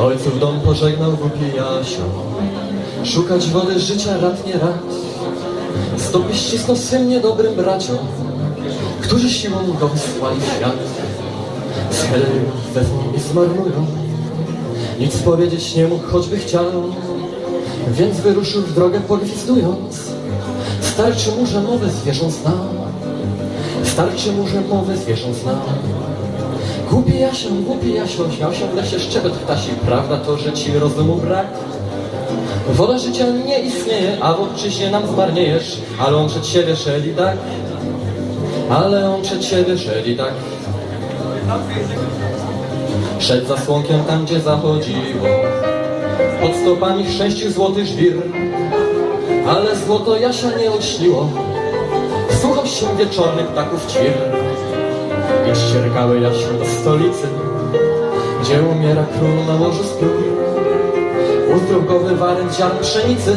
Ojców dom pożegnał głupi Jasio. Szukać wody życia rad nie rad. Stopy ścisnął swym niedobrym braciom, którzy siłą go wysłali w świat. Scheleją, wezmą i zmarnują. Nic powiedzieć nie mógł, choćby chciał. Więc wyruszył w drogę pogwizdując. Starczy mu, że mowę zwierząt znał. Starczy mu, że mowę zwierząt znał. Głupi Jasio, głupi Jasio, śmiał się w lesie szczebet ptasi. Prawda to, że ci rozumu brak. Wola życia nie istnieje, a w obczyźnie nam zmarniejesz. Ale on przed siebie szedł i tak. Ale on przed siebie szedł i tak. Szedł za słonkiem tam, gdzie zachodziło. Pod stopami sześciu złotych żwir. Ale złoto Jasia nie ośniło. Słuchał się wieczornych ptaków ćwir. I ściergały Jasiu do stolicy, gdzie umiera król na łożu spiór. Uzdrogowy warent ziarn pszenicy,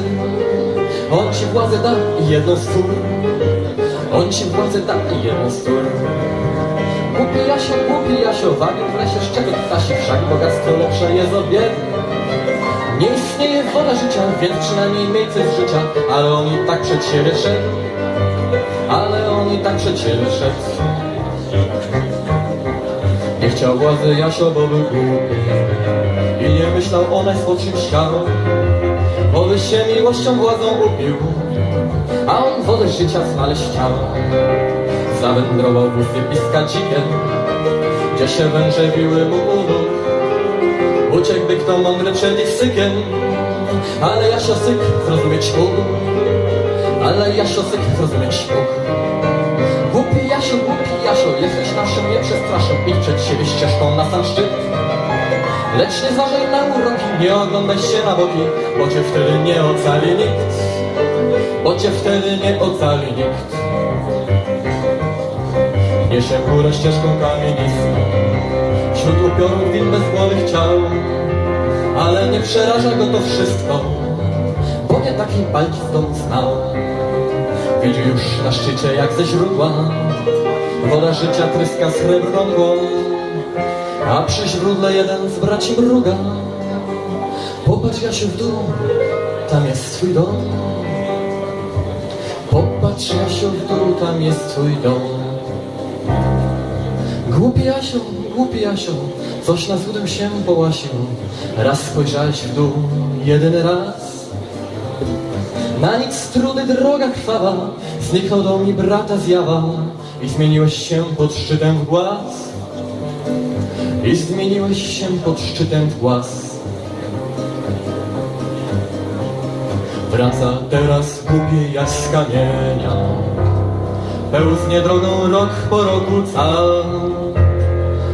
on ci władzę da i jedną z cór. On ci władzę da i jedną z cór. Głupi Jasio, głupi Jasio, wabił w lesie szczegół ptasi, wszak bogactwo lepsze jest od biedy. Nie istnieje woda życia, więc przynajmniej miejsce z życia, ale on i tak przed siebie szedł. Ale on i tak przed siebie szedł. Chciał władzy Jasio, był głupi I nie myślał o najsłodszym chciał. Bo by się miłością władzą upił. A on wodę życia znaleźć chciał. Zawędrował w wypiska dzikiem Gdzie się węże biły mu u nóg kto mądry przed ich sykiem. Ale Jasio syk zrozumieć mógł. Ale Jasio syk zrozumieć mógł Jasio, jesteś naszym, nie przestraszę Idź przed siebie ścieżką na sam szczyt. Lecz nie zważaj na uroki, nie oglądaj się na boki Bo cię wtedy nie ocali nikt. Bo cię wtedy nie ocali nikt. Niesie w górę ścieżką kamienistą Wśród upiorów win bezgłowych ciał. Ale nie przeraża go to wszystko Bo nie takiej walki z domu znał. Widzi już na szczycie jak ze źródła Woda życia tryska srebrną mgłą A przy źródle jeden z braci mruga. Popatrz Jasiu w dół, tam jest twój dom. Popatrz Jasiu w dół, tam jest twój dom. Głupi Jasiu, głupi Jasiu Coś na cudem się połasił. Raz spojrzałeś w dół, jedyny raz. Na nic trudy droga krwawa, zniknął do mi brata zjawa i zmieniłeś się pod szczytem w głaz. I zmieniłeś się pod szczytem w głaz. Wraca teraz głupi jaś z kamienia, pełznie drogą rok po roku cal,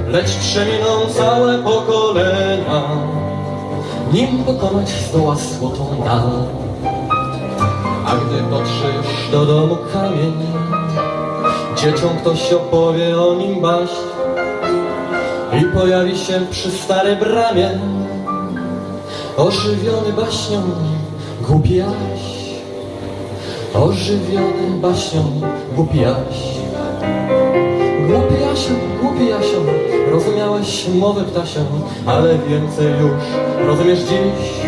lecz przeminą całe pokolenia, nim pokonać zdoła złotą dal. A gdy dotrze już do domu kamień Dzieciom ktoś opowie o nim baść I pojawi się przy starej bramie. Ożywiony baśnią głupi Jaś Ożywiony baśnią głupi Jaś Głupi Jasiu, głupi Rozumiałeś mowę ptasią Ale więcej już rozumiesz dziś.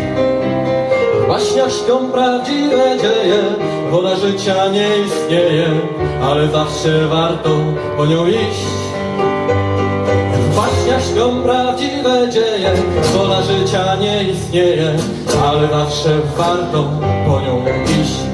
Baśnia śpią prawdziwe dzieje, wola życia nie istnieje, ale zawsze warto po nią iść. Baśnia śpią prawdziwe dzieje, wola życia nie istnieje, ale zawsze warto po nią iść.